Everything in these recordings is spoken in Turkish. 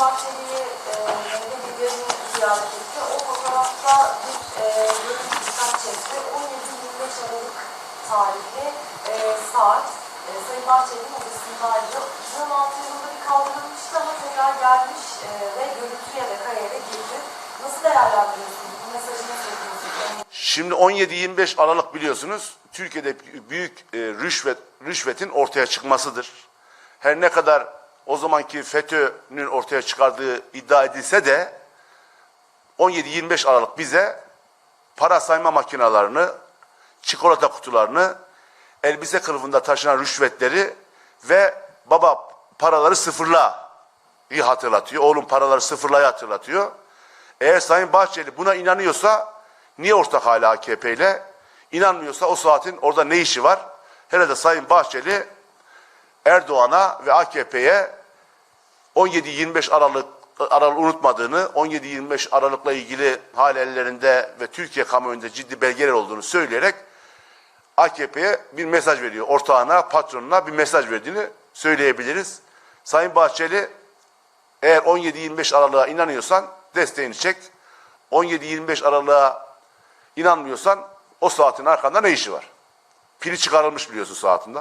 Bahçeli'yi e, Mehmet Bilge'nin ziyaret etti. O fotoğrafta bir e, görüntü dikkat çekti. 17-25 Aralık tarihli e, saat e, Sayın Bahçeli'nin odasındaydı. 2016 yılında bir kaldırılmıştı ama tekrar gelmiş e, ve görüntüye ve kariyere girdi. Nasıl değerlendiriyorsunuz? Bu mesajı nasıl? Şimdi 17-25 Aralık biliyorsunuz Türkiye'de büyük e, rüşvet rüşvetin ortaya çıkmasıdır. Her ne kadar o zamanki FETÖ'nün ortaya çıkardığı iddia edilse de 17-25 Aralık bize para sayma makinalarını, çikolata kutularını, elbise kılıfında taşınan rüşvetleri ve baba paraları sıfırla hatırlatıyor. Oğlum paraları sıfırlayı hatırlatıyor. Eğer Sayın Bahçeli buna inanıyorsa niye ortak hala AKP ile? İnanmıyorsa o saatin orada ne işi var? Herhalde Sayın Bahçeli Erdoğan'a ve AKP'ye 17-25 Aralık Aralık unutmadığını, 17-25 Aralık'la ilgili hal ellerinde ve Türkiye kamuoyunda ciddi belgeler olduğunu söyleyerek AKP'ye bir mesaj veriyor. Ortağına, patronuna bir mesaj verdiğini söyleyebiliriz. Sayın Bahçeli eğer 17-25 Aralık'a inanıyorsan desteğini çek. 17-25 Aralık'a inanmıyorsan o saatin arkanda ne işi var? Pili çıkarılmış biliyorsun saatinde.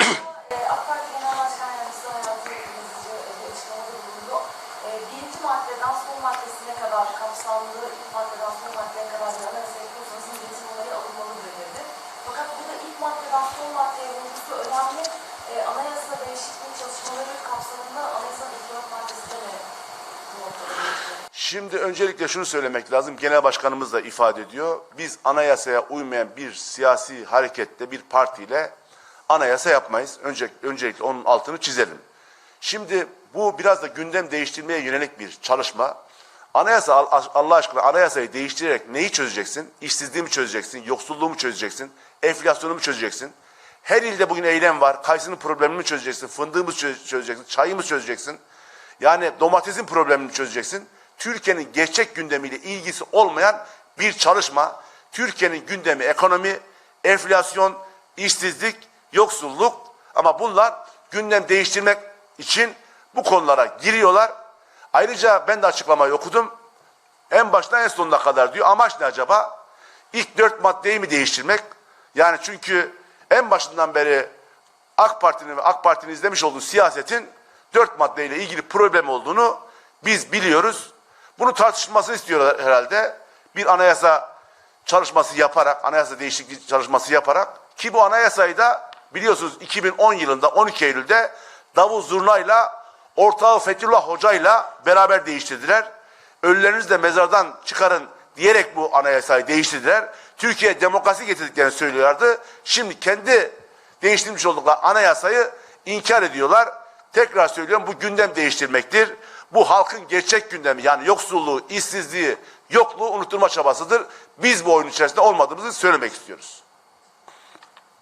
E, AK Parti Genel Başkan Yardımcısı Hayati Yazıcı e, açıklamada bulundu. E, birinci maddeden son maddesine kadar kapsamlı, ilk maddeden son maddeye kadar bir anayasa yapıyorsanız milletin onayı alınmalıdır dedi. Fakat burada ilk maddeden son maddeye vurgusu önemli. E, anayasa değişikliği çalışmaları kapsamında anayasanın ilk dört maddesi de? Bu. Şimdi öncelikle şunu söylemek lazım. Genel başkanımız da ifade ediyor. Biz anayasaya uymayan bir siyasi harekette, bir partiyle anayasa yapmayız. Önce, öncelikle onun altını çizelim. Şimdi bu biraz da gündem değiştirmeye yönelik bir çalışma. Anayasa Al- Allah aşkına anayasayı değiştirerek neyi çözeceksin? İşsizliği mi çözeceksin? Yoksulluğu mu çözeceksin? Enflasyonu mu çözeceksin? Her ilde bugün eylem var. Kayısının problemini mi çözeceksin? Fındığı mı çö- çözeceksin? Çayı mı çözeceksin? Yani domatesin problemini çözeceksin. Türkiye'nin gerçek gündemiyle ilgisi olmayan bir çalışma. Türkiye'nin gündemi ekonomi, enflasyon, işsizlik, yoksulluk ama bunlar gündem değiştirmek için bu konulara giriyorlar. Ayrıca ben de açıklamayı okudum. En baştan en sonuna kadar diyor. Amaç ne acaba? İlk dört maddeyi mi değiştirmek? Yani çünkü en başından beri AK Parti'nin ve AK Parti'nin izlemiş olduğu siyasetin dört maddeyle ilgili problem olduğunu biz biliyoruz. Bunu tartışılmasını istiyorlar herhalde. Bir anayasa çalışması yaparak, anayasa değişikliği çalışması yaparak ki bu anayasayı da biliyorsunuz 2010 yılında 12 Eylül'de Davul Zurna'yla ortağı Fethullah Hoca'yla beraber değiştirdiler. Ölülerinizi de mezardan çıkarın diyerek bu anayasayı değiştirdiler. Türkiye demokrasi getirdiklerini söylüyorlardı. Şimdi kendi değiştirmiş oldukları anayasayı inkar ediyorlar. Tekrar söylüyorum bu gündem değiştirmektir. Bu halkın gerçek gündemi yani yoksulluğu, işsizliği, yokluğu unutturma çabasıdır. Biz bu oyun içerisinde olmadığımızı söylemek istiyoruz.